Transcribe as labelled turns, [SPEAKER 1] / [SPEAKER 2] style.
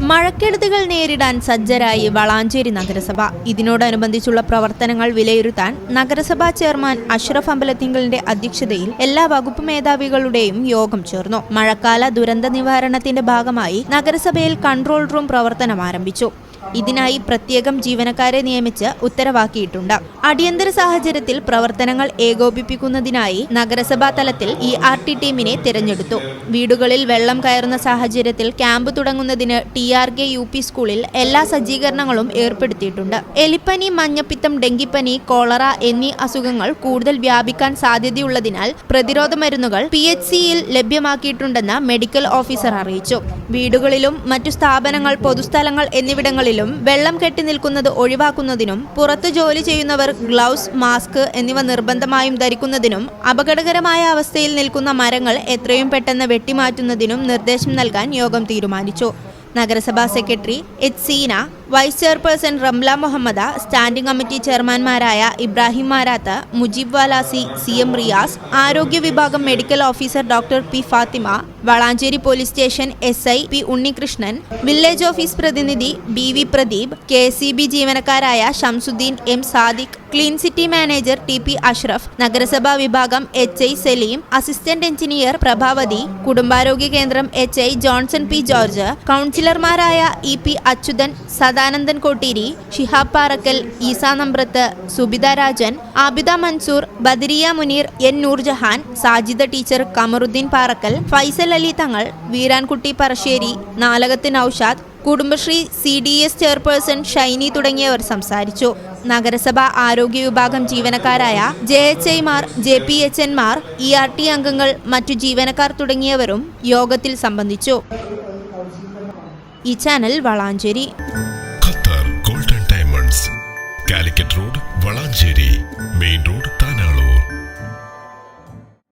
[SPEAKER 1] മഴക്കെടുതികൾ നേരിടാൻ സജ്ജരായി വളാഞ്ചേരി നഗരസഭ. ഇതിനോടനുബന്ധിച്ചുള്ള പ്രവർത്തനങ്ങൾ വിലയിരുത്താൻ നഗരസഭാ ചെയർമാൻ അഷ്റഫ് അമ്പലത്തിങ്കലിന്റെ അധ്യക്ഷതയിൽ എല്ലാ വകുപ്പ് മേധാവികളുടെയും യോഗം ചേർന്നു. മഴക്കാല ദുരന്ത നിവാരണത്തിന്റെ ഭാഗമായി നഗരസഭയിൽ കൺട്രോൾ റൂം പ്രവർത്തനം ആരംഭിച്ചു. ഇതിനായി പ്രത്യേകം ജീവനക്കാരെ നിയമിച്ച് ഉത്തരവാക്കിയിട്ടുണ്ട്. അടിയന്തര സാഹചര്യത്തിൽ പ്രവർത്തനങ്ങൾ ഏകോപിപ്പിക്കുന്നതിനായി നഗരസഭാ തലത്തിൽ ഇ ആർ ടി ടീമിനെ തിരഞ്ഞെടുത്തു. വീടുകളിൽ വെള്ളം കയറുന്ന സാഹചര്യത്തിൽ ക്യാമ്പ് തുടങ്ങുന്നതിന് T R K U P സ്കൂളിൽ എല്ലാ സജ്ജീകരണങ്ങളും ഏർപ്പെടുത്തിയിട്ടുണ്ട്. എലിപ്പനി മഞ്ഞപ്പിത്തം ഡെങ്കിപ്പനി കോളറ എന്നീ അസുഖങ്ങൾ കൂടുതൽ വ്യാപിക്കാൻ സാധ്യതയുള്ളതിനാൽ പ്രതിരോധ മരുന്നുകൾ പി എച്ച് സിയിൽ ലഭ്യമാക്കിയിട്ടുണ്ടെന്ന് മെഡിക്കൽ ഓഫീസർ അറിയിച്ചു. വീടുകളിലും മറ്റു സ്ഥാപനങ്ങൾ പൊതുസ്ഥലങ്ങൾ എന്നിവിടങ്ങളിലും വെള്ളം കെട്ടി നിൽക്കുന്നത് ഒഴിവാക്കുന്നതിനും പുറത്ത് ജോലി ചെയ്യുന്നവർ ഗ്ലൗസ് മാസ്ക് എന്നിവ നിർബന്ധമായും ധരിക്കുന്നതിനും അപകടകരമായ അവസ്ഥയിൽ നിൽക്കുന്ന മരങ്ങൾ എത്രയും പെട്ടെന്ന് വെട്ടിമാറ്റുന്നതിനും നിർദ്ദേശം നൽകാൻ യോഗം തീരുമാനിച്ചു. നഗരസഭാ secretary H Seena vice chairperson Ramla Muhammad standing committee ചെയർമാൻമാരായ Ibrahim Marath Mujeeb Valasi C M Riyas ആരോഗ്യ വിഭാഗം medical officer doctor P Fathima Valanchery police station S I P Unnikrishnan village office പ്രതിനിധി B V Pradeep K ജീവനക്കാരായ Shamsuddin M Sadiq clean city manager T P Ashraf നഗരസഭാ വിഭാഗം H I Saleem assistant engineer Prabhavathi കുടുംബാരോഗ്യ കേന്ദ്രം H I Johnson P George കൗൺസിലർമാരായ E P Achuthan Sadanandan Kotteeri Shihab Parakkal Eesa Nambrath Subitha Rajan Abida Mansoor Badariya Muneer N Noorjahan Sajida teacher Kamaruddin Parakkal Faisal Ali Thangal Veerankutty Parassery Nalakath Naushad Kudumbashree C D S chairperson Shiny തുടങ്ങിയവർ സംസാരിച്ചു. നഗരസഭ ആരോഗ്യ വിഭാഗം ജീവനക്കാരായ J H ഐമാർ J P H എൻമാർ E R T അംഗങ്ങൾ മറ്റു ജീവനക്കാർ തുടങ്ങിയവരും യോഗത്തിൽ സംബന്ധിച്ചു. ഈ ചാനൽ വളാഞ്ചേരി.